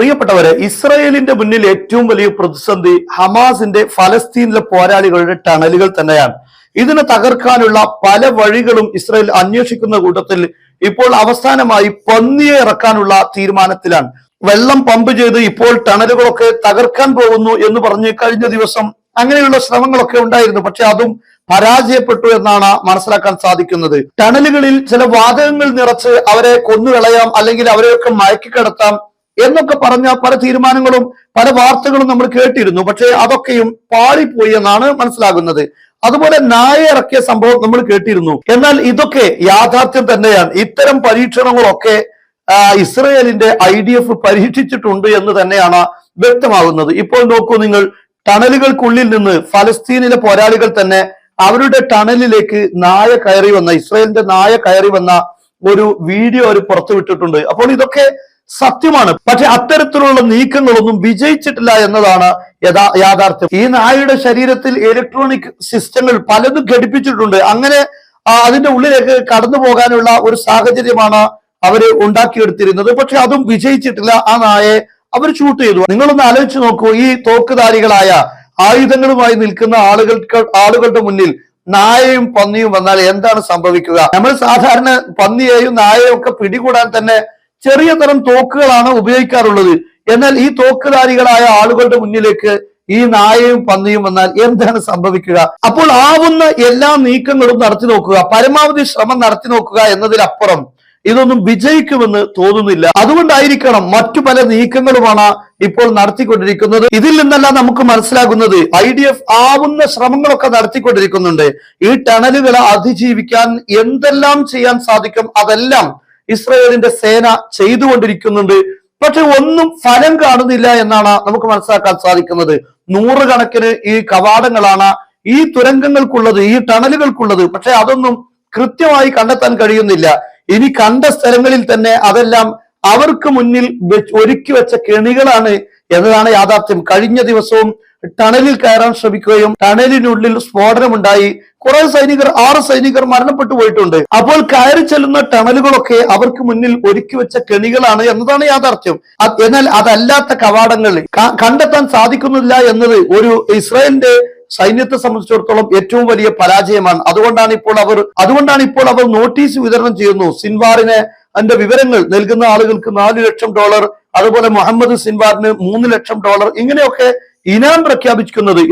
പ്രിയപ്പെട്ടവരെ ഇസ്രയേലിന്റെ മുന്നിൽ ഏറ്റവും വലിയ പ്രതിസന്ധി ഹമാസിന്റെ ഫലസ്തീനിലെ പോരാളികളുടെ ടണലുകൾ തന്നെയാണ്. ഇതിനെ തകർക്കാനുള്ള പല വഴികളും ഇസ്രയേൽ അന്വേഷിക്കുന്ന കൂട്ടത്തിൽ ഇപ്പോൾ അവസാനമായി പന്നിയെ ഇറക്കാനുള്ള തീരുമാനത്തിലാണ്. വെള്ളം പമ്പ് ചെയ്ത് ഇപ്പോൾ ടണലുകളൊക്കെ തകർക്കാൻ പോകുന്നു എന്ന് പറഞ്ഞ് കഴിഞ്ഞ ദിവസം അങ്ങനെയുള്ള ശ്രമങ്ങളൊക്കെ ഉണ്ടായിരുന്നു. പക്ഷെ അതും പരാജയപ്പെട്ടു എന്നാണ് മനസ്സിലാക്കാൻ സാധിക്കുന്നത്. ടണലുകളിൽ ചില വാതകങ്ങൾ നിറച്ച് അവരെ കൊന്നുകളയാം അല്ലെങ്കിൽ അവരെയൊക്കെ മയക്കിക്കിടത്താം എന്നൊക്കെ പറഞ്ഞ പല തീരുമാനങ്ങളും പല വാർത്തകളും നമ്മൾ കേട്ടിരുന്നു. പക്ഷേ അതൊക്കെയും പാളിപ്പോയി എന്നാണ് മനസ്സിലാകുന്നത്. അതുപോലെ നായ ഇറക്കിയ സംഭവം നമ്മൾ കേട്ടിരുന്നു. എന്നാൽ ഇതൊക്കെ യാഥാർത്ഥ്യം തന്നെയാണ്. ഇത്തരം പരീക്ഷണങ്ങളൊക്കെ ഇസ്രയേലിന്റെ ഐ ഡി എഫ് പരീക്ഷിച്ചിട്ടുണ്ട് എന്ന് തന്നെയാണ് വ്യക്തമാകുന്നത്. ഇപ്പോൾ നോക്കൂ നിങ്ങൾ ടണലുകൾക്കുള്ളിൽ നിന്ന് ഫലസ്തീനിലെ പോരാളികൾ തന്നെ അവരുടെ ടണലിലേക്ക് നായ കയറി വന്ന ഇസ്രയേലിന്റെ നായ കയറി വന്ന ഒരു വീഡിയോ അവർ പുറത്തുവിട്ടിട്ടുണ്ട്. അപ്പോൾ ഇതൊക്കെ സത്യമാണ്. പക്ഷെ അത്തരത്തിലുള്ള നീക്കങ്ങളൊന്നും വിജയിച്ചിട്ടില്ല എന്നതാണ് യഥാ യാഥാർത്ഥ്യം. ഈ നായയുടെ ശരീരത്തിൽ ഇലക്ട്രോണിക് സിസ്റ്റങ്ങൾ പലതും ഘടിപ്പിച്ചിട്ടുണ്ട്. അങ്ങനെ അതിന്റെ ഉള്ളിലേക്ക് കടന്നു പോകാനുള്ള ഒരു സാഹചര്യമാണ് അവർ ഉണ്ടാക്കിയെടുത്തിരുന്നത്. പക്ഷെ അതും വിജയിച്ചിട്ടില്ല. ആ നായെ അവർ ഷൂട്ട് ചെയ്തു. നിങ്ങളൊന്ന് ആലോചിച്ച് നോക്കൂ. ഈ തോക്കുധാരികളായ ആയുധങ്ങളുമായി നിൽക്കുന്ന ആളുകൾക്ക് ആളുകളുടെ മുന്നിൽ നായയും പന്നിയും വന്നാൽ എന്താണ് സംഭവിക്കുക? നമ്മൾ സാധാരണ പന്നിയെയും നായയും ഒക്കെ പിടികൂടാൻ തന്നെ ചെറിയ തരം തോക്കുകളാണ് ഉപയോഗിക്കാറുള്ളത്. എന്നാൽ ഈ തോക്കുധാരികളായ ആളുകളുടെ മുന്നിലേക്ക് ഈ നായയും പന്നിയും വന്നാൽ എന്താണ് സംഭവിക്കുക? അപ്പോൾ ആവുന്ന എല്ലാ നീക്കങ്ങളും നടത്തി നോക്കുക പരമാവധി ശ്രമം നടത്തി നോക്കുക എന്നതിലപ്പുറം ഇതൊന്നും വിജയിക്കുമെന്ന് തോന്നുന്നില്ല. അതുകൊണ്ടായിരിക്കണം മറ്റു പല നീക്കങ്ങളുമാണ് ഇപ്പോൾ നടത്തിക്കൊണ്ടിരിക്കുന്നത്. ഇതിൽ നിന്നല്ല നമുക്ക് മനസ്സിലാകുന്നത്. ഐ ഡി എഫ് ആവുന്ന ശ്രമങ്ങളൊക്കെ നടത്തിക്കൊണ്ടിരിക്കുന്നുണ്ട്. ഈ ടണലുകളെ അതിജീവിക്കാൻ എന്തെല്ലാം ചെയ്യാൻ സാധിക്കും അതെല്ലാം ഇസ്രയേലിന്റെ സേന ചെയ്തുകൊണ്ടിരിക്കുന്നുണ്ട്. പക്ഷെ ഒന്നും ഫലം കാണുന്നില്ല എന്നാണ് നമുക്ക് മനസ്സിലാക്കാൻ സാധിക്കുന്നത്. നൂറുകണക്കിന് ഈ കവാടങ്ങളാണ് ഈ തുരങ്കങ്ങൾക്കുള്ളത് ഈ ടണലുകൾക്കുള്ളത്. പക്ഷെ അതൊന്നും കൃത്യമായി കണ്ടെത്താൻ കഴിയുന്നില്ല. ഇനി കണ്ട സ്ഥലങ്ങളിൽ തന്നെ അതെല്ലാം അവർക്ക് മുന്നിൽ ഒരുക്കി വെച്ച കെണികളാണ് എന്നതാണ് യാഥാർത്ഥ്യം. കഴിഞ്ഞ ദിവസവും ടണലിൽ കയറാൻ ശ്രമിക്കുകയും ടണലിനുള്ളിൽ സ്ഫോടനമുണ്ടായി. കുറെ സൈനികർ ആറ് സൈനികർ മരണപ്പെട്ടു പോയിട്ടുണ്ട്. അപ്പോൾ കയറി ചെല്ലുന്ന ടണലുകളൊക്കെ അവർക്ക് മുന്നിൽ ഒരുക്കി വെച്ച കെണികളാണ് എന്നതാണ് യാഥാർത്ഥ്യം. എന്നാൽ അതല്ലാത്ത കവാടങ്ങൾ കണ്ടെത്താൻ സാധിക്കുന്നില്ല എന്നത് ഒരു ഇസ്രായേലിന്റെ സൈന്യത്തെ സംബന്ധിച്ചിടത്തോളം ഏറ്റവും വലിയ പരാജയമാണ്. അതുകൊണ്ടാണ് ഇപ്പോൾ അവർ അതുകൊണ്ടാണ് ഇപ്പോൾ അവർ നോട്ടീസ് വിതരണം ചെയ്യുന്നു. സിൻവാറിനെ അതിന്റെ വിവരങ്ങൾ നൽകുന്ന ആളുകൾക്ക് നാല് ലക്ഷം ഡോളർ അതുപോലെ മുഹമ്മദ് സിൻവാറിന് മൂന്ന് ലക്ഷം ഡോളർ ഇങ്ങനെയൊക്കെ ഇനാം പ്രഖ്യാപിക്കുന്നത്